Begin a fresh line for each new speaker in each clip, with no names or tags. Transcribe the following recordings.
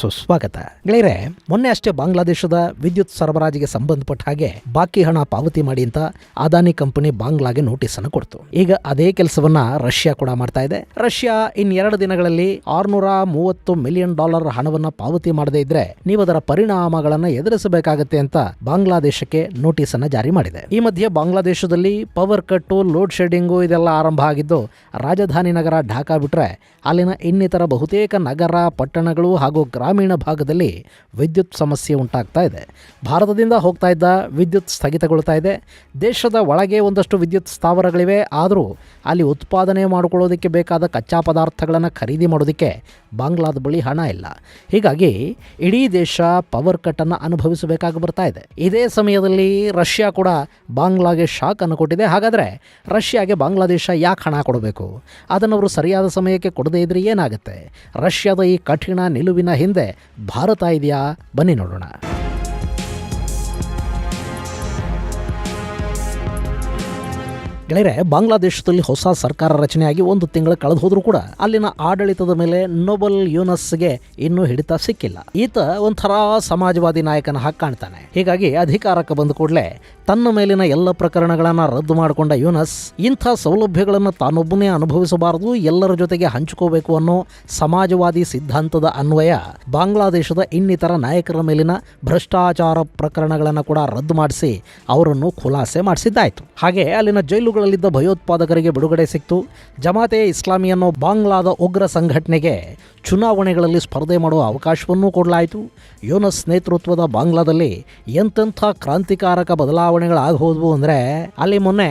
ಸುಸ್ವಾಗತ. ಗೆಳೆಯರೆ, ಮೊನ್ನೆ ಅಷ್ಟೇ ಬಾಂಗ್ಲಾದೇಶದ ವಿದ್ಯುತ್ ಸರಬರಾಜಿಗೆ ಸಂಬಂಧಪಟ್ಟ ಹಾಗೆ ಬಾಕಿ ಹಣ ಪಾವತಿ ಮಾಡಿ ಅಂತ ಅದಾನಿ ಕಂಪನಿ ಬಾಂಗ್ಲಾಗೆ ನೋಟಿಸ್ ಅನ್ನು ಕೊಡ್ತು. ಈಗ ಅದೇ ಕೆಲಸವನ್ನ ರಷ್ಯಾ ಕೂಡ ಮಾಡ್ತಾ ಇದೆ. ರಷ್ಯಾ ಇನ್ ಎರಡು ದಿನಗಳಲ್ಲಿ ಆರ್ನೂರ ಮೂವತ್ತು ಮಿಲಿಯನ್ ಡಾಲರ್ ಹಣವನ್ನ ಪಾವತಿ ಮಾಡದೇ ಇದ್ರೆ ನೀವು ಅದರ ಪರಿಣಾಮಗಳನ್ನು ಎದುರಿಸಬೇಕಾಗತ್ತೆ ಅಂತ ಬಾಂಗ್ಲಾದೇಶಕ್ಕೆ ನೋಟಿಸ್ ಅನ್ನ ಜಾರಿ ಮಾಡಿದೆ. ಈ ಮಧ್ಯೆ ಬಾಂಗ್ಲಾದೇಶದಲ್ಲಿ ಪವರ್ ಕಟ್ಟು, ಲೋಡ್ ಶೆಡ್ಡಿಂಗು ಇದೆಲ್ಲ ಆರಂಭ ಆಗಿದ್ದು ರಾಜಧಾನಿ ನಗರ ಢಾಕಾ ಬಿಟ್ರೆ ಅಲ್ಲಿನ ಇನ್ನಿತರ ಬಹುತೇಕ ನಗರ, ಪಟ್ಟಣಗಳು ಹಾಗೂ ಗ್ರಾಮೀಣ ಭಾಗದಲ್ಲಿ ವಿದ್ಯುತ್ ಸಮಸ್ಯೆ ಉಂಟಾಗ್ತಾ ಇದೆ. ಭಾರತದಿಂದ ಹೋಗ್ತಾ ಇದ್ದ ವಿದ್ಯುತ್ ಸ್ಥಗಿತಗೊಳ್ತಾ ಇದೆ. ದೇಶದ ಒಳಗೆ ಒಂದಷ್ಟು ವಿದ್ಯುತ್ ಸ್ಥಾವರಗಳಿವೆ. ಆದರೂ ಅಲ್ಲಿ ಉತ್ಪಾದನೆ ಮಾಡಿಕೊಳ್ಳೋದಕ್ಕೆ ಬೇಕಾದ ಕಚ್ಚಾ ಪದಾರ್ಥಗಳನ್ನು ಖರೀದಿ ಮಾಡೋದಕ್ಕೆ ಬಾಂಗ್ಲಾದ ಬಳಿ ಹಣ ಇಲ್ಲ. ಹೀಗಾಗಿ ಇಡೀ ದೇಶ ಪವರ್ ಕಟ್ಟನ್ನು ಅನುಭವಿಸಬೇಕಾಗಿ ಬರ್ತಾ ಇದೆ. ಇದೇ ಸಮಯದಲ್ಲಿ ರಷ್ಯಾ ಕೂಡ ಬಾಂಗ್ಲಾಗೆ ಶಾಕ್ ಅನ್ನು ಕೊಟ್ಟಿದೆ. ಹಾಗಾದರೆ ರಷ್ಯಾಗೆ ಬಾಂಗ್ಲಾದೇಶ ಯಾಕೆ ಹಣ ಕೊಡಬೇಕು? ಅದನ್ನು ಅವರು ಸರಿಯಾದ ಸಮಯಕ್ಕೆ ಕೊಡದೇ ಇದ್ರೆ ಏನಾಗುತ್ತೆ? ರಷ್ಯಾದ ಈ ಕಠಿಣ ನಿಲುವಿನ ಹಿಂದೆ ಭಾರತ ಇದೆಯಾ? ಬನ್ನಿ ನೋಡೋಣ. ಗೆಳೆಯರೆ, ಬಾಂಗ್ಲಾದೇಶದಲ್ಲಿ ಹೊಸ ಸರ್ಕಾರ ರಚನೆಯಾಗಿ ಒಂದು ತಿಂಗಳು ಕಳೆದು ಹೋದ್ರೂ ಕೂಡ ಅಲ್ಲಿನ ಆಡಳಿತದ ಮೇಲೆ ನೋಬಲ್ ಯೂನಸ್ಗೆ ಇನ್ನೂ ಹಿಡಿತ ಸಿಕ್ಕಿಲ್ಲ. ಈತ ಒಂಥರ ಸಮಾಜವಾದಿ ನಾಯಕನ ಹಾಗೆ ಕಾಣ್ತಾನೆ. ಹೀಗಾಗಿ ಅಧಿಕಾರಕ್ಕೆ ಬಂದ ಕೂಡಲೇ ತನ್ನ ಮೇಲಿನ ಎಲ್ಲ ಪ್ರಕರಣಗಳನ್ನು ರದ್ದು ಮಾಡಿಕೊಂಡ ಯೂನಸ್ ಇಂಥ ಸೌಲಭ್ಯಗಳನ್ನು ತಾನೊಬ್ಬನೇ ಅನುಭವಿಸಬಾರದು, ಎಲ್ಲರ ಜೊತೆಗೆ ಹಂಚಿಕೋಬೇಕು ಅನ್ನೋ ಸಮಾಜವಾದಿ ಸಿದ್ಧಾಂತದ ಅನ್ವಯ ಬಾಂಗ್ಲಾದೇಶದ ಇನ್ನಿತರ ನಾಯಕರ ಮೇಲಿನ ಭ್ರಷ್ಟಾಚಾರ ಪ್ರಕರಣಗಳನ್ನು ಕೂಡ ರದ್ದು ಮಾಡಿಸಿ ಅವರನ್ನು ಖುಲಾಸೆ ಮಾಡಿಸಿದ್ದಾಯಿತು. ಹಾಗೆ ಅಲ್ಲಿನ ಜೈಲುಗಳಲ್ಲಿದ್ದ ಭಯೋತ್ಪಾದಕರಿಗೆ ಬಿಡುಗಡೆ ಸಿಕ್ತು. ಜಮಾತೆ ಇಸ್ಲಾಮಿಯನ್ನು ಬಾಂಗ್ಲಾದ ಉಗ್ರ ಸಂಘಟನೆಗೆ ಚುನಾವಣೆಗಳಲ್ಲಿ ಸ್ಪರ್ಧೆ ಮಾಡುವ ಅವಕಾಶವನ್ನೂ ಕೊಡಲಾಯಿತು. ಯೋನಸ್ ನೇತೃತ್ವದ ಬಾಂಗ್ಲಾದಲ್ಲಿ ಎಂತೆಂಥ ಕ್ರಾಂತಿಕಾರಕ ಬದಲಾವಣೆಗಳಾಗೋದ್ವು ಅಂದರೆ ಅಲ್ಲಿ ಮೊನ್ನೆ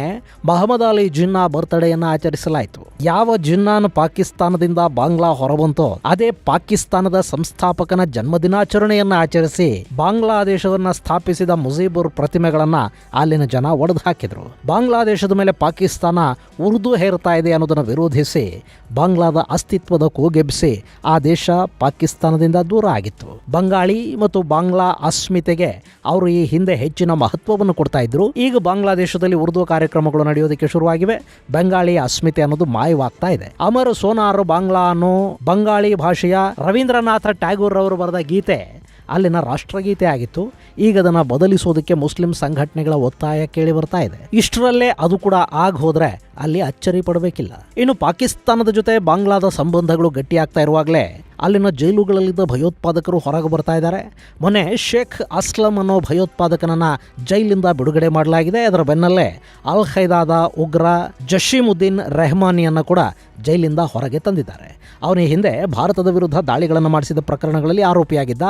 ಮಹಮ್ಮದ್ ಅಲಿ ಜಿನ್ನಾ ಬರ್ತ್ಡೇಯನ್ನು ಆಚರಿಸಲಾಯಿತು. ಯಾವ ಜಿನ್ನಾನ್ ಪಾಕಿಸ್ತಾನದಿಂದ ಬಾಂಗ್ಲಾ ಹೊರಬಂತೋ ಅದೇ ಪಾಕಿಸ್ತಾನದ ಸಂಸ್ಥಾಪಕನ ಜನ್ಮದಿನಾಚರಣೆಯನ್ನು ಆಚರಿಸಿ ಬಾಂಗ್ಲಾದೇಶವನ್ನ ಸ್ಥಾಪಿಸಿದ ಮುಜೀಬುರ್ ಪ್ರತಿಮೆಗಳನ್ನ ಅಲ್ಲಿನ ಜನ ಒಡೆದು ಹಾಕಿದ್ರು ಬಾಂಗ್ಲಾದೇಶದ ಮೇಲೆ ಪಾಕಿಸ್ತಾನ ಉರ್ದು ಹೇರ್ತಾ ಇದೆ ಅನ್ನೋದನ್ನು ವಿರೋಧಿಸಿ, ಬಾಂಗ್ಲಾದ ಅಸ್ತಿತ್ವದ ಕೂಗೆಬ್ಬಿಸಿ ಆ ದೇಶ ಪಾಕಿಸ್ತಾನದಿಂದ ದೂರ ಆಗಿತ್ತು. ಬಂಗಾಳಿ ಮತ್ತು ಬಾಂಗ್ಲಾ ಅಸ್ಮಿತೆಗೆ ಅವರು ಈ ಹಿಂದೆ ಹೆಚ್ಚಿನ ಮಹತ್ವವನ್ನು ಕೊಡ್ತಾ ಇದ್ರು. ಈಗ ಬಾಂಗ್ಲಾದೇಶದಲ್ಲಿ ಉರ್ದು ಕಾರ್ಯಕ್ರಮಗಳು ನಡೆಯೋದಕ್ಕೆ ಶುರುವಾಗಿವೆ. ಬಂಗಾಳಿ ಅಸ್ಮಿತೆ ಅನ್ನೋದು ಮಾಯವಾಗ್ತಾ ಇದೆ. ಅಮರ್ ಸೋನಾರ್ ಬಾಂಗ್ಲಾ ಅನ್ನೋ ಬಂಗಾಳಿ ಭಾಷೆಯ ರವೀಂದ್ರನಾಥ ಟ್ಯಾಗೂರ್ ಅವರು ಬರೆದ ಗೀತೆ ಅಲ್ಲಿನ ರಾಷ್ಟ್ರಗೀತೆ ಆಗಿತ್ತು. ಈಗ ಅದನ್ನು ಬದಲಿಸೋದಕ್ಕೆ ಮುಸ್ಲಿಂ ಸಂಘಟನೆಗಳ ಒತ್ತಾಯ ಕೇಳಿ ಬರ್ತಾ ಇದೆ. ಇಷ್ಟರಲ್ಲೇ ಅದು ಕೂಡ ಆಗ ಹೋದ್ರೆ ಅಲ್ಲಿ ಅಚ್ಚರಿ ಪಡಬೇಕಿಲ್ಲ. ಇನ್ನು ಪಾಕಿಸ್ತಾನದ ಜೊತೆ ಬಾಂಗ್ಲಾದ ಸಂಬಂಧಗಳು ಗಟ್ಟಿಯಾಗ್ತಾ ಇರುವಾಗಲೇ ಅಲ್ಲಿನ ಜೈಲುಗಳಲ್ಲಿದ್ದ ಭಯೋತ್ಪಾದಕರು ಹೊರಗೆ ಬರ್ತಾ ಇದ್ದಾರೆ. ಮೊನ್ನೆ ಶೇಖ್ ಅಸ್ಲಂ ಅನ್ನೋ ಭಯೋತ್ಪಾದಕನನ್ನು ಜೈಲಿಂದ ಬಿಡುಗಡೆ ಮಾಡಲಾಗಿದೆ. ಅದರ ಬೆನ್ನಲ್ಲೇ ಅಲ್ ಖೈದಾದ ಉಗ್ರ ಜಶೀಮುದ್ದೀನ್ ರೆಹಮಾನಿಯನ್ನು ಕೂಡ ಜೈಲಿಂದ ಹೊರಗೆ ತಂದಿದ್ದಾರೆ. ಅವನ ಹಿಂದೆ ಭಾರತದ ವಿರುದ್ಧ ದಾಳಿಗಳನ್ನು ಮಾಡಿಸಿದ ಪ್ರಕರಣಗಳಲ್ಲಿ ಆರೋಪಿಯಾಗಿದ್ದ.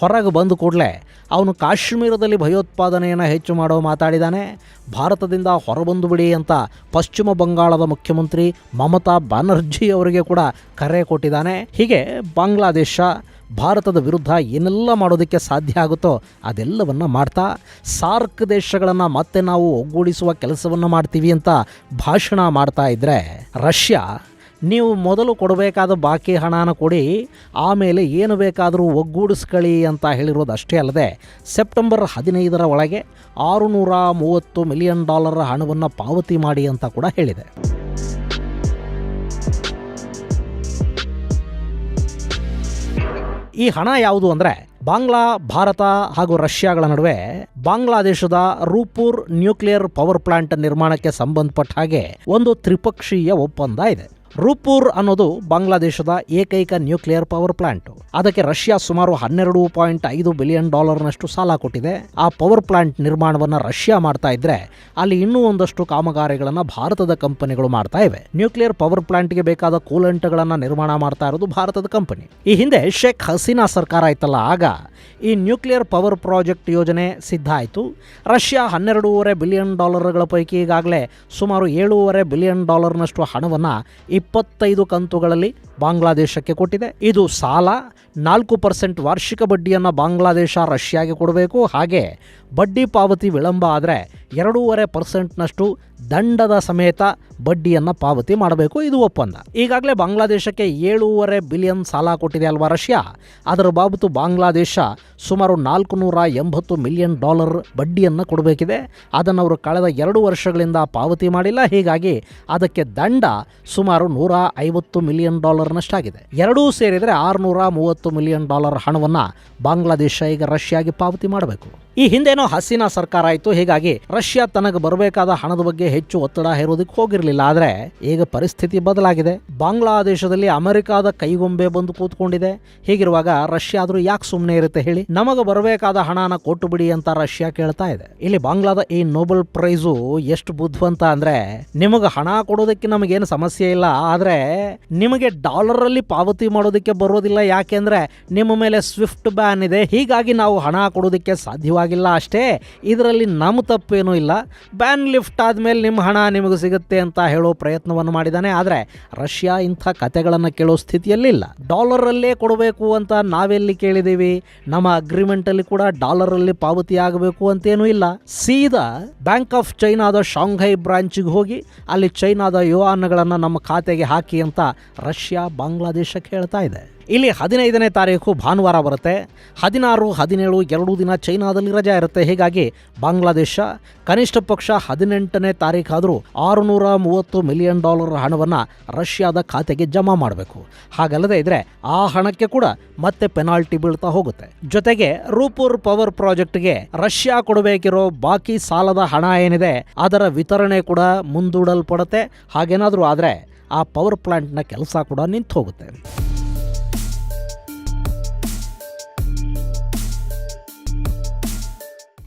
ಹೊರಗೆ ಬಂದ ಕೂಡಲೇ ಅವನು ಕಾಶ್ಮೀರದಲ್ಲಿ ಭಯೋತ್ಪಾದನೆಯನ್ನು ಹೆಚ್ಚು ಮಾಡೋ ಮಾತಾಡಿದ್ದಾನೆ ಭಾರತದಿಂದ ಹೊರಬಂದು ಬಿಡಿ ಅಂತ ಪಶ್ಚಿಮ ಬಂಗಾಳದ ಮುಖ್ಯಮಂತ್ರಿ ಮಮತಾ ಬ್ಯಾನರ್ಜಿ ಅವರಿಗೆ ಕೂಡ ಕರೆ ಕೊಟ್ಟಿದ್ದಾನೆ. ಹೀಗೆ ಬಾಂಗ್ಲಾದೇಶ ಭಾರತದ ವಿರುದ್ಧ ಏನೆಲ್ಲ ಮಾಡೋದಕ್ಕೆ ಸಾಧ್ಯ ಆಗುತ್ತೋ ಅದೆಲ್ಲವನ್ನ ಮಾಡ್ತಾ, ಸಾರ್ಕ್ ದೇಶಗಳನ್ನು ಮತ್ತೆ ನಾವು ಒಗ್ಗೂಡಿಸುವ ಕೆಲಸವನ್ನು ಮಾಡ್ತೀವಿ ಅಂತ ಭಾಷಣ ಮಾಡ್ತಾ ಇದ್ದರೆ ರಷ್ಯಾ ನೀವು ಮೊದಲು ಕೊಡಬೇಕಾದ ಬಾಕಿ ಹಣನ ಕೊಡಿ, ಆಮೇಲೆ ಏನು ಬೇಕಾದರೂ ಒಗ್ಗೂಡಿಸ್ಕೊಳ್ಳಿ ಅಂತ ಹೇಳಿರೋದು ಅಷ್ಟೇ ಅಲ್ಲದೆ, ಸೆಪ್ಟೆಂಬರ್ ಹದಿನೈದರ ಒಳಗೆ ಆರುನೂರ ಮೂವತ್ತು ಮಿಲಿಯನ್ ಡಾಲರ್ ಹಣವನ್ನು ಪಾವತಿ ಮಾಡಿ ಅಂತ ಕೂಡ ಹೇಳಿದೆ. ಈ ಹಣ ಯಾವುದು ಅಂದರೆ, ಬಾಂಗ್ಲಾ, ಭಾರತ ಹಾಗೂ ರಷ್ಯಾಗಳ ನಡುವೆ ಬಾಂಗ್ಲಾದೇಶದ ರೂಪೂರ್ ನ್ಯೂಕ್ಲಿಯರ್ ಪವರ್ ಪ್ಲಾಂಟ್ ನಿರ್ಮಾಣಕ್ಕೆ ಸಂಬಂಧಪಟ್ಟ ಹಾಗೆ ಒಂದು ತ್ರಿಪಕ್ಷೀಯ ಒಪ್ಪಂದ ಇದೆ. ರೂಪೂರ್ ಅನ್ನೋದು ಬಾಂಗ್ಲಾದೇಶದ ಏಕೈಕ ನ್ಯೂಕ್ಲಿಯರ್ ಪವರ್ ಪ್ಲಾಂಟ್. ಅದಕ್ಕೆ ರಷ್ಯಾ ಸುಮಾರು ಹನ್ನೆರಡು ಪಾಯಿಂಟ್ ಐದು ಬಿಲಿಯನ್ ಡಾಲರ್ನಷ್ಟು ಸಾಲ ಕೊಟ್ಟಿದೆ. ಆ ಪವರ್ ಪ್ಲಾಂಟ್ ನಿರ್ಮಾಣವನ್ನು ರಷ್ಯಾ ಮಾಡ್ತಾ ಇದ್ರೆ ಅಲ್ಲಿ ಇನ್ನೂ ಒಂದಷ್ಟು ಕಾಮಗಾರಿಗಳನ್ನು ಭಾರತದ ಕಂಪನಿಗಳು ಮಾಡ್ತಾ ಇವೆ. ನ್ಯೂಕ್ಲಿಯರ್ ಪವರ್ ಪ್ಲಾಂಟ್ಗೆ ಬೇಕಾದ ಕೂಲೆಂಟ್ಗಳನ್ನು ನಿರ್ಮಾಣ ಮಾಡ್ತಾ ಇರೋದು ಭಾರತದ ಕಂಪನಿ. ಈ ಹಿಂದೆ ಶೇಖ್ ಹಸೀನಾ ಸರ್ಕಾರ ಆಯ್ತಲ್ಲ ಆಗ ಈ ನ್ಯೂಕ್ಲಿಯರ್ ಪವರ್ ಪ್ರಾಜೆಕ್ಟ್ ಯೋಜನೆ ಸಿದ್ಧ ಆಯಿತು. ರಷ್ಯಾ ಹನ್ನೆರಡೂವರೆ ಬಿಲಿಯನ್ ಡಾಲರ್ಗಳ ಪೈಕಿ ಈಗಾಗಲೇ ಸುಮಾರು ಏಳೂವರೆ ಬಿಲಿಯನ್ ಡಾಲರ್ನಷ್ಟು ಹಣವನ್ನು ಇಪ್ಪತ್ತೈದು ಕಂತುಗಳಲ್ಲಿ ಬಾಂಗ್ಲಾದೇಶಕ್ಕೆ ಕೊಟ್ಟಿದೆ. ಇದು ಸಾಲ ನಾಲ್ಕು ಪರ್ಸೆಂಟ್ ವಾರ್ಷಿಕ ಬಡ್ಡಿಯನ್ನು ಬಾಂಗ್ಲಾದೇಶ ರಷ್ಯಾಗೆ ಕೊಡಬೇಕು. ಹಾಗೆ ಬಡ್ಡಿ ಪಾವತಿ ವಿಳಂಬ ಆದರೆ ಎರಡೂವರೆ ಪರ್ಸೆಂಟ್ನಷ್ಟು ದಂಡದ ಸಮೇತ ಬಡ್ಡಿಯನ್ನು ಪಾವತಿ ಮಾಡಬೇಕು, ಇದು ಒಪ್ಪಂದ. ಈಗಾಗಲೇ ಬಾಂಗ್ಲಾದೇಶಕ್ಕೆ ಏಳೂವರೆ ಬಿಲಿಯನ್ ಸಾಲ ಕೊಟ್ಟಿದೆ ಅಲ್ವಾ ರಷ್ಯಾ? ಅದರ ಬಾಬತು ಬಾಂಗ್ಲಾದೇಶ ಸುಮಾರು ನಾಲ್ಕು ನೂರ ಎಂಬತ್ತು ಮಿಲಿಯನ್ ಡಾಲರ್ ಬಡ್ಡಿಯನ್ನು ಕೊಡಬೇಕಿದೆ. ಅದನ್ನು ಅವರು ಕಳೆದ ಎರಡು ವರ್ಷಗಳಿಂದ ಪಾವತಿ ಮಾಡಿಲ್ಲ, ಹೀಗಾಗಿ ಅದಕ್ಕೆ ದಂಡ ಸುಮಾರು ನೂರ ಐವತ್ತು ಮಿಲಿಯನ್ ಡಾಲರ್ನಷ್ಟಾಗಿದೆ. ಎರಡೂ ಸೇರಿದರೆ ಆರುನೂರ ಮೂವತ್ತು ಮಿಲಿಯನ್ ಡಾಲರ್ ಹಣವನ್ನು ಬಾಂಗ್ಲಾದೇಶ ಈಗ ರಷ್ಯಾಗೆ ಪಾವತಿ ಮಾಡಬೇಕು. ಈ ಹಿಂದೇನೋ ಹಸೀನಾ ಸರ್ಕಾರ ಆಯಿತು, ಹೀಗಾಗಿ ರಷ್ಯಾ ತನಗೆ ಬರಬೇಕಾದ ಹಣದ ಬಗ್ಗೆ ಹೆಚ್ಚು ಒತ್ತಡ ಹೇರೋದಕ್ಕೆ ಹೋಗಿರಲಿಲ್ಲ. ಆದರೆ ಈಗ ಪರಿಸ್ಥಿತಿ ಬದಲಾಗಿದೆ. ಬಾಂಗ್ಲಾದೇಶದಲ್ಲಿ ಅಮೆರಿಕಾದ ಕೈಗೊಂಬೆ ಬಂದು ಕೂತ್ಕೊಂಡಿದೆ. ಹೀಗಿರುವಾಗ ರಷ್ಯಾ ಆದ್ರೂ ಯಾಕೆ ಸುಮ್ಮನೆ ಇರುತ್ತೆ ಹೇಳಿ? ನಮಗೆ ಬರಬೇಕಾದ ಹಣನ ಕೊಟ್ಟು ಬಿಡಿ ಅಂತ ರಷ್ಯಾ ಕೇಳ್ತಾ ಇದೆ. ಇಲ್ಲಿ ಬಾಂಗ್ಲಾದ ಈ ನೋಬೆಲ್ ಪ್ರೈಸು ಎಷ್ಟು ಬುದ್ಧಿವಂತ ಅಂದ್ರೆ ನಿಮಗೆ ಹಣ ಕೊಡೋದಕ್ಕೆ ನಮಗೇನು ಸಮಸ್ಯೆ ಇಲ್ಲ. ಆದ್ರೆ ನಿಮಗೆ ಡಾಲರ್ ಅಲ್ಲಿ ಪಾವತಿ ಮಾಡೋದಕ್ಕೆ ಬರೋದಿಲ್ಲ. ಯಾಕೆಂದ್ರೆ ನಿಮ್ಮ ಮೇಲೆ ಸ್ವಿಫ್ಟ್ ಬ್ಯಾನ್ ಇದೆ. ಹೀಗಾಗಿ ನಾವು ಹಣ ಕೊಡೋದಕ್ಕೆ ಸಾಧ್ಯವಾಗಿಲ್ಲ ಅಷ್ಟೇ. ಇದರಲ್ಲಿ ನಮ್ಮ ತಪ್ಪೇನೂ ಇಲ್ಲ. ಬ್ಯಾನ್ ಲಿಫ್ಟ್ ಆದಮೇಲೆ ನಿಮ್ಮ ಹಣ ನಿಮಗೆ ಸಿಗುತ್ತೆ ಅಂತ ಹೇಳೋ ಪ್ರಯತ್ನವನ್ನು ಮಾಡಿದ್ದಾನೆ ಆದರೆ ರಷ್ಯಾ ಇಂಥ ಕತೆಗಳನ್ನು ಕೇಳೋ ಸ್ಥಿತಿಯಲ್ಲಿಲ್ಲ. ಡಾಲರಲ್ಲೇ ಕೊಡಬೇಕು ಅಂತ ನಾವೆಲ್ಲಿ ಕೇಳಿದ್ದೀವಿ ನಮ್ಮ ಅಗ್ರಿಮೆಂಟಲ್ಲಿ ಕೂಡ ಡಾಲರಲ್ಲಿ ಪಾವತಿ ಆಗಬೇಕು ಅಂತೇನೂ ಇಲ್ಲ. ಸೀದಾ ಬ್ಯಾಂಕ್ ಆಫ್ ಚೈನಾದ ಶಾಂಘೈ ಬ್ರಾಂಚಿಗೆ ಹೋಗಿ ಅಲ್ಲಿ ಚೈನಾದ ಯುವಾನ್ಗಳನ್ನು ನಮ್ಮ ಖಾತೆಗೆ ಹಾಕಿ ಅಂತ ರಷ್ಯಾ ಬಾಂಗ್ಲಾದೇಶಕ್ಕೆ ಹೇಳ್ತಾ ಇದೆ. ಇಲ್ಲಿ ಹದಿನೈದನೇ ತಾರೀಕು ಭಾನುವಾರ ಬರುತ್ತೆ. ಹದಿನಾರು, ಹದಿನೇಳು, ಎರಡೂ ದಿನ ಚೈನಾದಲ್ಲಿ ರಜೆ ಇರುತ್ತೆ. ಹೀಗಾಗಿ ಬಾಂಗ್ಲಾದೇಶ ಕನಿಷ್ಠ ಪಕ್ಷ ಹದಿನೆಂಟನೇ ತಾರೀಕಾದರೂ ಆರುನೂರ ಮೂವತ್ತು ಮಿಲಿಯನ್ ಡಾಲರ್ ಹಣವನ್ನು ರಷ್ಯಾದ ಖಾತೆಗೆ ಜಮಾ ಮಾಡಬೇಕು. ಹಾಗಲ್ಲದೆ ಇದ್ರೆ ಆ ಹಣಕ್ಕೆ ಕೂಡ ಮತ್ತೆ ಪೆನಾಲ್ಟಿ ಬೀಳ್ತಾ ಹೋಗುತ್ತೆ. ಜೊತೆಗೆ ರೂಪುರ್ ಪವರ್ ಪ್ರಾಜೆಕ್ಟ್ಗೆ ರಷ್ಯಾ ಕೊಡಬೇಕಿರೋ ಬಾಕಿ ಸಾಲದ ಹಣ ಏನಿದೆ, ಅದರ ವಿತರಣೆ ಕೂಡ ಮುಂದೂಡಲ್ಪಡುತ್ತೆ. ಹಾಗೇನಾದರೂ ಆದರೆ ಆ ಪವರ್ ಪ್ಲಾಂಟ್ನ ಕೆಲಸ ಕೂಡ ನಿಂತು ಹೋಗುತ್ತೆ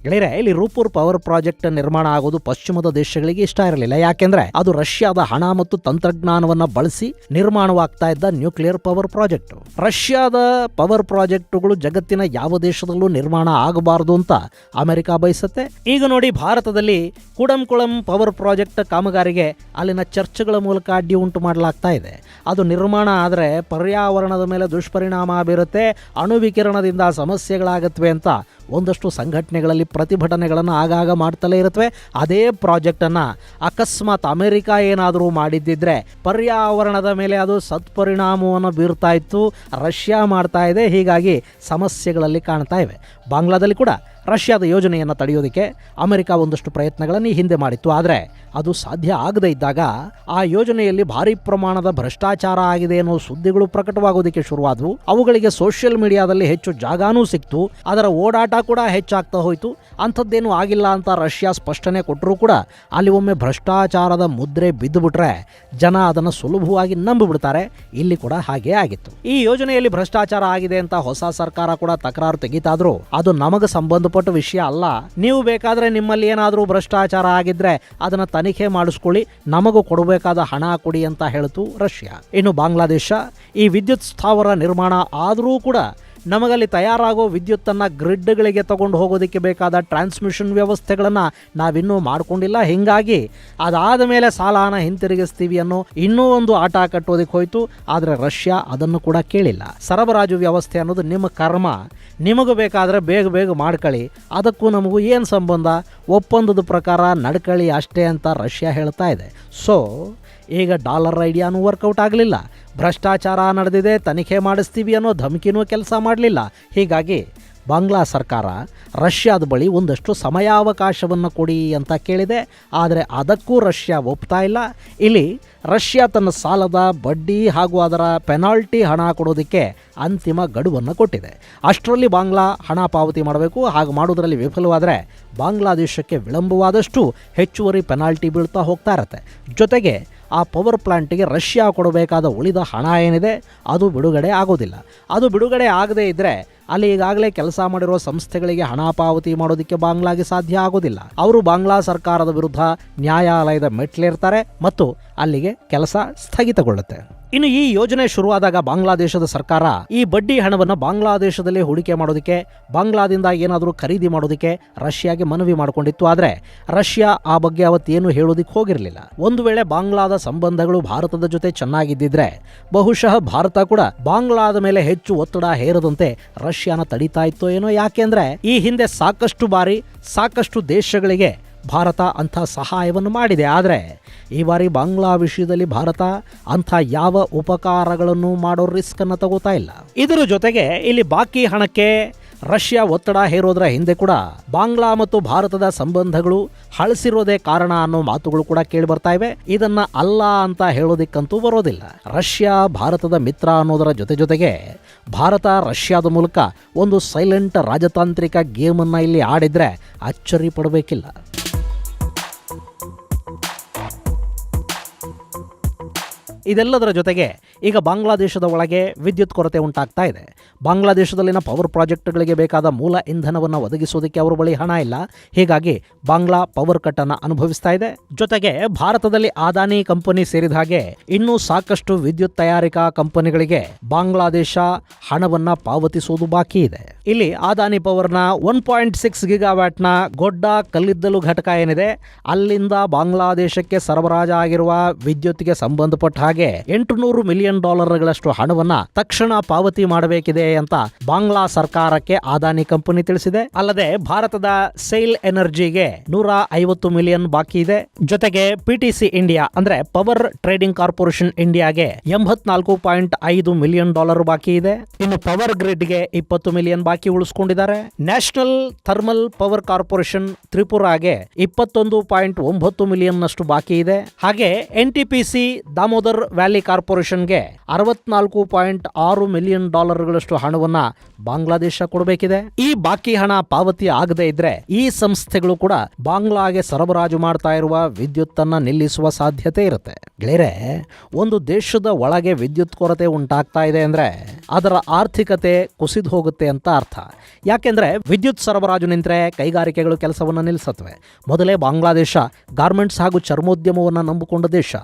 ಗೆಳೆಯರೆ, ಇಲ್ಲಿ ರೂಪುರ್ ಪವರ್ ಪ್ರಾಜೆಕ್ಟ್ ನಿರ್ಮಾಣ ಆಗೋದು ಪಶ್ಚಿಮದ ದೇಶಗಳಿಗೆ ಇಷ್ಟ ಇರಲಿಲ್ಲ. ಯಾಕೆಂದ್ರೆ ಅದು ರಷ್ಯಾದ ಹಣ ಮತ್ತು ತಂತ್ರಜ್ಞಾನವನ್ನ ಬಳಸಿ ನಿರ್ಮಾಣವಾಗ್ತಾ ಇದ್ದ ನ್ಯೂಕ್ಲಿಯರ್ ಪವರ್ ಪ್ರಾಜೆಕ್ಟ್. ರಷ್ಯಾದ ಪವರ್ ಪ್ರಾಜೆಕ್ಟ್ಗಳು ಜಗತ್ತಿನ ಯಾವ ದೇಶದಲ್ಲೂ ನಿರ್ಮಾಣ ಆಗಬಾರದು ಅಂತ ಅಮೆರಿಕ ಬಯಸುತ್ತೆ. ಈಗ ನೋಡಿ ಭಾರತದಲ್ಲಿ ಕುಡಂಕುಳಂ ಪವರ್ ಪ್ರಾಜೆಕ್ಟ್ ಕಾಮಗಾರಿಗೆ ಅಲ್ಲಿನ ಚರ್ಚ್ಗಳ ಮೂಲಕ ಅಡ್ಡಿ ಉಂಟು ಮಾಡಲಾಗ್ತಾ ಇದೆ. ಅದು ನಿರ್ಮಾಣ ಆದರೆ ಪರ್ಯಾವರಣದ ಮೇಲೆ ದುಷ್ಪರಿಣಾಮ ಬೀರುತ್ತೆ, ಅಣುವಿಕಿರಣದಿಂದ ಸಮಸ್ಯೆಗಳಾಗತ್ವೆ ಅಂತ ಒಂದಷ್ಟು ಸಂಘಟನೆಗಳಲ್ಲಿ ಪ್ರತಿಭಟನೆಗಳನ್ನು ಆಗಾಗ ಮಾಡ್ತಲೇ ಇರುತ್ತವೆ. ಅದೇ ಪ್ರಾಜೆಕ್ಟನ್ನು ಅಕಸ್ಮಾತ್ ಅಮೆರಿಕ ಏನಾದರೂ ಮಾಡಿದ್ದಿದ್ರೆ ಪರ್ಯಾವರಣದ ಮೇಲೆ ಅದು ಸತ್ಪರಿಣಾಮವನ್ನು ಬೀರ್ತಾ ಇತ್ತು. ರಷ್ಯಾ ಮಾಡ್ತಾ ಇದೆ. ಹೀಗಾಗಿ ಸಮಸ್ಯೆಗಳಲ್ಲಿ ಕಾಣ್ತಾ ಇವೆ. ಬಾಂಗ್ಲಾದಲ್ಲಿ ಕೂಡ ರಷ್ಯಾದ ಯೋಜನೆಯನ್ನು ತಡೆಯೋದಕ್ಕೆ ಅಮೆರಿಕ ಒಂದಷ್ಟು ಪ್ರಯತ್ನಗಳನ್ನು ಹಿಂದೆ ಮಾಡಿತ್ತು. ಆದರೆ ಅದು ಸಾಧ್ಯ ಆಗದೇ ಇದ್ದಾಗ ಆ ಯೋಜನೆಯಲ್ಲಿ ಭಾರಿ ಪ್ರಮಾಣದ ಭ್ರಷ್ಟಾಚಾರ ಆಗಿದೆ ಅನ್ನೋ ಸುದ್ದಿಗಳು ಪ್ರಕಟವಾಗೋದಕ್ಕೆ ಶುರುವಾದವು. ಅವುಗಳಿಗೆ ಸೋಷಿಯಲ್ ಮೀಡಿಯಾದಲ್ಲಿ ಹೆಚ್ಚು ಜಾಗಾನೂ ಸಿಕ್ತು. ಅದರ ಓಡಾಟ ಕೂಡ ಹೆಚ್ಚಾಗ್ತಾ ಹೋಯಿತು. ಅಂಥದ್ದೇನೂ ಆಗಿಲ್ಲ ಅಂತ ರಷ್ಯಾ ಸ್ಪಷ್ಟನೆ ಕೊಟ್ಟರೂ ಕೂಡ ಅಲ್ಲಿ ಒಮ್ಮೆ ಭ್ರಷ್ಟಾಚಾರದ ಮುದ್ರೆ ಬಿದ್ದುಬಿಟ್ರೆ ಜನ ಅದನ್ನು ಸುಲಭವಾಗಿ ನಂಬಿಬಿಡ್ತಾರೆ. ಇಲ್ಲಿ ಕೂಡ ಹಾಗೇ ಆಗಿತ್ತು. ಈ ಯೋಜನೆಯಲ್ಲಿ ಭ್ರಷ್ಟಾಚಾರ ಆಗಿದೆ ಅಂತ ಹೊಸ ಸರ್ಕಾರ ಕೂಡ ತಕರಾರು ತೆಗಿತಾದ್ರೂ ಅದು ನಮಗೆ ಸಂಬಂಧಪಟ್ಟ ವಿಷಯ ಅಲ್ಲ. ನೀವು ಬೇಕಾದರೆ ನಿಮ್ಮಲ್ಲಿ ಏನಾದರೂ ಭ್ರಷ್ಟಾಚಾರ ಆಗಿದ್ರೆ ಅದನ್ನು ತನಿಖೆ ಮಾಡಿಸ್ಕೊಳ್ಳಿ, ನಮಗೂ ಕೊಡಬೇಕಾದ ಹಣ ಕೊಡಿ ಅಂತ ಹೇಳಿತು ರಷ್ಯಾ. ಇನ್ನು ಬಾಂಗ್ಲಾದೇಶ, ಈ ವಿದ್ಯುತ್ ಸ್ಥಾವರ ನಿರ್ಮಾಣ ಆದರೂ ಕೂಡ ನಮಗಲ್ಲಿ ತಯಾರಾಗೋ ವಿದ್ಯುತ್ತನ್ನು ಗ್ರಿಡ್ಗಳಿಗೆ ತಗೊಂಡು ಹೋಗೋದಕ್ಕೆ ಬೇಕಾದ ಟ್ರಾನ್ಸ್ಮಿಷನ್ ವ್ಯವಸ್ಥೆಗಳನ್ನು ನಾವಿನ್ನೂ ಮಾಡ್ಕೊಂಡಿಲ್ಲ. ಹೀಗಾಗಿ ಅದಾದ ಮೇಲೆ ಸಾಲನ ಹಿಂತಿರುಗಿಸ್ತೀವಿ ಅನ್ನೋ ಇನ್ನೂ ಒಂದು ಆಟ ಕಟ್ಟೋದಕ್ಕೆ ಹೋಯಿತು. ಆದರೆ ರಷ್ಯಾ ಅದನ್ನು ಕೂಡ ಕೇಳಿಲ್ಲ. ಸರಬರಾಜು ವ್ಯವಸ್ಥೆ ಅನ್ನೋದು ನಿಮ್ಮ ಕರ್ಮ. ನಿಮಗೂ ಬೇಕಾದರೆ ಬೇಗ ಬೇಗ ಮಾಡ್ಕೊಳ್ಳಿ. ಅದಕ್ಕೂ ನಮಗೂ ಏನು ಸಂಬಂಧ? ಒಪ್ಪಂದದ ಪ್ರಕಾರ ನಡ್ಕೊಳ್ಳಿ ಅಷ್ಟೇ ಅಂತ ರಷ್ಯಾ ಹೇಳ್ತಾ ಇದೆ. ಸೊ ಈಗ ಡಾಲರ್ ಐಡಿಯಾನು ವರ್ಕೌಟ್ ಆಗಲಿಲ್ಲ. ಭ್ರಷ್ಟಾಚಾರ ನಡೆದಿದೆ, ತನಿಖೆ ಮಾಡಿಸ್ತೀವಿ ಅನ್ನೋ ಧಮಕಿನೂ ಕೆಲಸ ಮಾಡಲಿಲ್ಲ. ಹೀಗಾಗಿ ಬಾಂಗ್ಲಾ ಸರ್ಕಾರ ರಷ್ಯಾದ ಬಳಿ ಒಂದಷ್ಟು ಸಮಯಾವಕಾಶವನ್ನು ಕೊಡಿ ಅಂತ ಕೇಳಿದೆ. ಆದರೆ ಅದಕ್ಕೂ ರಷ್ಯಾ ಒಪ್ತಾ ಇಲ್ಲ. ಇಲ್ಲಿ ರಷ್ಯಾ ತನ್ನ ಸಾಲದ ಬಡ್ಡಿ ಹಾಗೂ ಅದರ ಪೆನಾಲ್ಟಿ ಹಣ ಕೊಡೋದಕ್ಕೆ ಅಂತಿಮ ಗಡುವನ್ನು ಕೊಟ್ಟಿದೆ. ಅಷ್ಟರಲ್ಲಿ ಬಾಂಗ್ಲಾ ಹಣ ಪಾವತಿ ಮಾಡಬೇಕು, ಹಾಗೆ ಮಾಡೋದರಲ್ಲಿ ವಿಫಲವಾದರೆ ಬಾಂಗ್ಲಾದೇಶಕ್ಕೆ ವಿಳಂಬವಾದಷ್ಟು ಹೆಚ್ಚುವರಿ ಪೆನಾಲ್ಟಿ ಬೀಳ್ತಾ ಹೋಗ್ತಾ ಇರುತ್ತೆ. ಜೊತೆಗೆ ಆ ಪವರ್ ಪ್ಲಾಂಟಿಗೆ ರಷ್ಯಾ ಕೊಡಬೇಕಾದ ಉಳಿದ ಹಣ ಏನಿದೆ, ಅದು ಬಿಡುಗಡೆ ಆಗೋದಿಲ್ಲ ಅದು ಬಿಡುಗಡೆ ಆಗದೇ ಇದ್ದರೆ ಅಲ್ಲಿ ಈಗಾಗಲೇ ಕೆಲಸ ಮಾಡಿರುವ ಸಂಸ್ಥೆಗಳಿಗೆ ಹಣ ಪಾವತಿ ಮಾಡೋದಕ್ಕೆ ಬಾಂಗ್ಲಾಗೆ ಸಾಧ್ಯ ಆಗೋದಿಲ್ಲ ಅವರು ಬಾಂಗ್ಲಾ ಸರ್ಕಾರದ ವಿರುದ್ಧ ನ್ಯಾಯಾಲಯದ ಮೆಟ್ಲೇರ್ತಾರೆ ಮತ್ತು ಅಲ್ಲಿಗೆ ಕೆಲಸ ಸ್ಥಗಿತಗೊಳ್ಳುತ್ತೆ. ಇನ್ನು ಈ ಯೋಜನೆ ಶುರುವಾದಾಗ ಬಾಂಗ್ಲಾದೇಶದ ಸರ್ಕಾರ ಈ ಬಡ್ಡಿ ಹಣವನ್ನು ಬಾಂಗ್ಲಾದೇಶದಲ್ಲಿ ಹೂಡಿಕೆ ಮಾಡೋದಕ್ಕೆ, ಬಾಂಗ್ಲಾದಿಂದ ಏನಾದರೂ ಖರೀದಿ ಮಾಡೋದಕ್ಕೆ ರಷ್ಯಾಗೆ ಮನವಿ ಮಾಡಿಕೊಂಡಿತ್ತು. ಆದರೆ ರಷ್ಯಾ ಆ ಬಗ್ಗೆ ಅವತ್ತೇನು ಹೇಳೋದಿಕ್ಕೆ ಹೋಗಿರಲಿಲ್ಲ. ಒಂದು ವೇಳೆ ಬಾಂಗ್ಲಾದ ಸಂಬಂಧಗಳು ಭಾರತದ ಜೊತೆ ಚೆನ್ನಾಗಿದ್ದಿದ್ರೆ, ಬಹುಶಃ ಭಾರತ ಕೂಡ ಬಾಂಗ್ಲಾದ ಮೇಲೆ ಹೆಚ್ಚು ಒತ್ತಡ ಹೇರದಂತೆ ರಷ್ಯಾನ ತಡೀತಾ ಇತ್ತೋ ಏನೋ. ಯಾಕೆಂದ್ರೆ ಈ ಹಿಂದೆ ಸಾಕಷ್ಟು ಬಾರಿ ಸಾಕಷ್ಟು ದೇಶಗಳಿಗೆ ಭಾರತ ಅಂಥ ಸಹಾಯವನ್ನು ಮಾಡಿದೆ. ಆದರೆ ಈ ಬಾರಿ ಬಾಂಗ್ಲಾ ವಿಷಯದಲ್ಲಿ ಭಾರತ ಅಂಥ ಯಾವ ಉಪಕಾರಗಳನ್ನು ಮಾಡೋ ರಿಸ್ಕನ್ನು ತಗೋತಾ ಇಲ್ಲ. ಇದರ ಜೊತೆಗೆ ಇಲ್ಲಿ ಬಾಕಿ ಹಣಕ್ಕೆ ರಷ್ಯಾ ಒತ್ತಡ ಹೇರೋದ್ರ ಹಿಂದೆ ಕೂಡ ಬಾಂಗ್ಲಾ ಮತ್ತು ಭಾರತದ ಸಂಬಂಧಗಳು ಹಳಸಿರೋದೇ ಕಾರಣ ಅನ್ನೋ ಮಾತುಗಳು ಕೂಡ ಕೇಳಿ ಬರ್ತಾ ಇವೆ. ಇದನ್ನ ಅಲ್ಲ ಅಂತ ಹೇಳೋದಿಕ್ಕಂತೂ ಬರೋದಿಲ್ಲ. ರಷ್ಯಾ, ಭಾರತದ ಮಿತ್ರ ಅನ್ನೋದರ ಜೊತೆ ಜೊತೆಗೆ ಭಾರತ, ರಷ್ಯಾದ ಮೂಲಕ ಒಂದು ಸೈಲೆಂಟ್ ರಾಜತಾಂತ್ರಿಕ ಗೇಮನ್ನು ಇಲ್ಲಿ ಆಡಿದ್ರೆ ಅಚ್ಚರಿ ಪಡಬೇಕಿಲ್ಲ. ಇದೆಲ್ಲದರ ಜೊತೆಗೆ ಈಗ ಬಾಂಗ್ಲಾದೇಶದ ಒಳಗೆ ವಿದ್ಯುತ್ ಕೊರತೆ ಉಂಟಾಗ್ತಾ ಇದೆ. ಬಾಂಗ್ಲಾದೇಶದಲ್ಲಿನ ಪವರ್ ಪ್ರಾಜೆಕ್ಟ್ಗಳಿಗೆ ಬೇಕಾದ ಮೂಲ ಇಂಧನವನ್ನು ಒದಗಿಸೋದಕ್ಕೆ ಅವರ ಬಳಿ ಹಣ ಇಲ್ಲ. ಹೀಗಾಗಿ ಬಾಂಗ್ಲಾ ಪವರ್ ಕಟ್ ಅನ್ನು ಅನುಭವಿಸ್ತಾ ಇದೆ. ಜೊತೆಗೆ ಭಾರತದಲ್ಲಿ ಆದಾನಿ ಕಂಪನಿ ಸೇರಿದ ಹಾಗೆ ಇನ್ನೂ ಸಾಕಷ್ಟು ವಿದ್ಯುತ್ ತಯಾರಿಕಾ ಕಂಪನಿಗಳಿಗೆ ಬಾಂಗ್ಲಾದೇಶ ಹಣವನ್ನ ಪಾವತಿಸುವುದು ಬಾಕಿ ಇದೆ. ಇಲ್ಲಿ ಆದಾನಿ ಪವರ್ನ ಒನ್ ಪಾಯಿಂಟ್ ಸಿಕ್ಸ್ ಗಿಗಾವ್ಯಾಟ್ನ ಗೊಡ್ಡ ಕಲ್ಲಿದ್ದಲು ಘಟಕ ಏನಿದೆ, ಅಲ್ಲಿಂದ ಬಾಂಗ್ಲಾದೇಶಕ್ಕೆ ಸರಬರಾಜಾಗಿರುವ ವಿದ್ಯುತ್ಗೆ ಸಂಬಂಧಪಟ್ಟ ಹಾಗೆ ಎಂಟುನೂರು ಮಿಲಿಯನ್ ಡಾಲರ್ಗಳಷ್ಟು ಹಣವನ್ನ ತಕ್ಷಣ ಪಾವತಿ ಮಾಡಬೇಕಿದೆ ಅಂತ ಬಾಂಗ್ಲಾ ಸರ್ಕಾರಕ್ಕೆ ಅದಾನಿ ಕಂಪನಿ ತಿಳಿಸಿದೆ. ಅಲ್ಲದೆ ಭಾರತದ ಸೇಲ್ ಎನರ್ಜಿಗೆ ನೂರ ಐವತ್ತು ಮಿಲಿಯನ್ ಬಾಕಿ ಇದೆ. ಜೊತೆಗೆ ಪಿಟಿಸಿ ಇಂಡಿಯಾ ಅಂದ್ರೆ ಪವರ್ ಟ್ರೇಡಿಂಗ್ ಕಾರ್ಪೊರೇಷನ್ ಇಂಡಿಯಾಗೆ ಎಂಬತ್ನಾಲ್ಕು ಪಾಯಿಂಟ್ ಐದು ಮಿಲಿಯನ್ ಡಾಲರ್ ಬಾಕಿ ಇದೆ. ಇನ್ನು ಪವರ್ ಗ್ರಿಡ್ಗೆ ಇಪ್ಪತ್ತು ಮಿಲಿಯನ್ ಬಾಕಿ ಉಳಿಸ್ಕೊಂಡಿದ್ದಾರೆ. ನ್ಯಾಷನಲ್ ಥರ್ಮಲ್ ಪವರ್ ಕಾರ್ಪೊರೇಷನ್ ತ್ರಿಪುರಾಗೆ ಇಪ್ಪತ್ತೊಂದು ಪಾಯಿಂಟ್ ಒಂಬತ್ತು ಮಿಲಿಯನ್ ನಷ್ಟು ಬಾಕಿ ಇದೆ. ಹಾಗೆ N T P C Damodar valley ಕಾರ್ಪೊರೇಷನ್ಗೆ ಅರವತ್ನಾಲ್ಕು ಪಾಯಿಂಟ್ ಆರು ಮಿಲಿಯನ್ ಡಾಲರ್ಗಳಷ್ಟು ಹಣವನ್ನ ಬಾಂಗ್ಲಾದೇಶ ಕೊಡಬೇಕಿದೆ. ಈ ಬಾಕಿ ಹಣ ಪಾವತಿ ಆಗದೇ ಇದ್ರೆ ಈ ಸಂಸ್ಥೆಗಳು ಕೂಡ ಬಾಂಗ್ಲಾಗೆ ಸರಬರಾಜು ಮಾಡ್ತಾ ಇರುವ ವಿದ್ಯುತ್ ಅನ್ನ ನಿಲ್ಲಿಸುವ ಸಾಧ್ಯತೆ ಇರುತ್ತೆ. ಗೆಳೆಯರೆ, ಒಂದು ದೇಶದ ಒಳಗೆ ವಿದ್ಯುತ್ ಕೊರತೆ ಉಂಟಾಗ್ತಾ ಇದೆ ಅಂದ್ರೆ ಅದರ ಆರ್ಥಿಕತೆ ಕುಸಿದು ಹೋಗುತ್ತೆ ಅಂತ ಅರ್ಥ. ಯಾಕೆಂದ್ರೆ ವಿದ್ಯುತ್ ಸರಬರಾಜು ನಿಂತರೆ ಕೈಗಾರಿಕೆಗಳು ಕೆಲಸವನ್ನು ನಿಲ್ಲಿಸತ್ವೆ ಮೊದಲೇ ಬಾಂಗ್ಲಾದೇಶ ಗಾರ್ಮೆಂಟ್ಸ್ ಹಾಗೂ ಚರ್ಮೋದ್ಯಮವನ್ನು ನಂಬಿಕೊಂಡ ದೇಶ.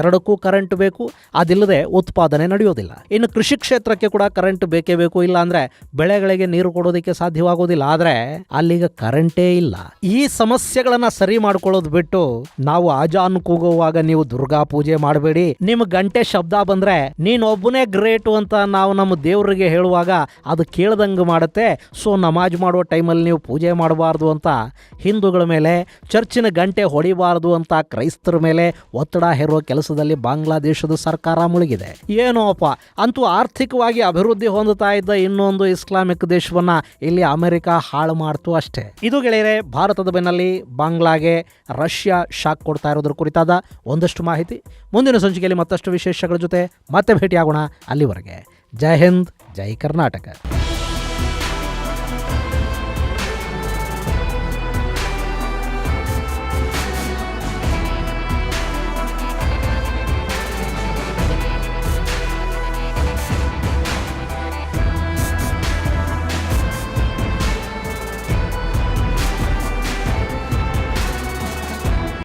ಎರಡಕ್ಕೂ ಕರೆಂಟ್ ಬೇಕು, ಅದಿಲ್ಲದೆ ಉತ್ಪಾದನೆ ನಡೆಯೋದಿಲ್ಲ ಇನ್ನು ಕೃಷಿ ಕ್ಷೇತ್ರಕ್ಕೆ ಕೂಡ ಕರೆಂಟ್ ಬೇಕೇ ಬೇಕು ಇಲ್ಲ ಅಂದ್ರೆ ಬೆಳೆಗಳಿಗೆ ನೀರು ಕೊಡೋದಕ್ಕೆ ಸಾಧ್ಯವಾಗೋದಿಲ್ಲ ಆದ್ರೆ ಅಲ್ಲಿಗೆ ಕರೆಂಟೇ ಇಲ್ಲ. ಈ ಸಮಸ್ಯೆಗಳನ್ನ ಸರಿ ಮಾಡ್ಕೊಳ್ಳೋದು ಬಿಟ್ಟು ನಾವು ಆಜಾನ್ ಕೂಗುವಾಗ ನೀವು ದುರ್ಗಾ ಪೂಜೆ ಮಾಡಬೇಡಿ. ನಿಮ್ ಗಂಟೆ ಶಬ್ದ ಬಂದ್ರೆ ನೀನ್ ಒಬ್ಬನೇ ಗ್ರೇಟ್ ಅಂತ ನಾವು ನಮ್ಮ ದೇವರಿಗೆ ಹೇಳುವಾಗ ಅದು ಕೇಳ್ದಂಗ್ ಮಾಡುತ್ತೆ. ಸೊ ನಮಾಜ್ ಮಾಡುವ ಟೈಮಲ್ಲಿ ನೀವು ಪೂಜೆ ಮಾಡಬಾರ್ದು ಅಂತ ಹಿಂದೂಗಳ ಮೇಲೆ, ಚರ್ಚಿನ ಗಂಟೆ ಹೊಡಿಬಾರದು ಅಂತ ಕ್ರೈಸ್ತರ ಮೇಲೆ ಒತ್ತಡ ಹೇರುವ ಕೆಲಸದಲ್ಲಿ ಬಾಂಗ್ಲಾದೇಶದ ಸರ್ಕಾರ ಮುಳುಗಿದೆ. ಏನೋಪ್ಪ ಅಂತೂ ಆರ್ಥಿಕವಾಗಿ ಅಭಿವೃದ್ಧಿ ಹೊಂದುತ್ತಾ ಇದ್ದ ಇನ್ನೊಂದು ಇಸ್ಲಾಮಿಕ್ ದೇಶವನ್ನ ಇಲ್ಲಿ ಅಮೆರಿಕ ಹಾಳು ಮಾಡ್ತು ಅಷ್ಟೇ. ಇದು ಗೆಳೆಯರೆ, ಭಾರತದ ಬೆನ್ನಲ್ಲಿ ಬಾಂಗ್ಲಾಗೆ ರಷ್ಯಾ ಶಾಕ್ ಕೊಡ್ತಾ ಇರೋದ್ರ ಕುರಿತಾದ ಒಂದಷ್ಟು ಮಾಹಿತಿ. ಮುಂದಿನ ಸಂಚಿಕೆಯಲ್ಲಿ ಮತ್ತಷ್ಟು ವಿಶೇಷಗಳ ಜೊತೆ ಮತ್ತೆ ಭೇಟಿಯಾಗೋಣ ಅಲ್ಲಿವರೆಗೆ. ಜೈ ಹಿಂದ್, ಜೈ ಕರ್ನಾಟಕ.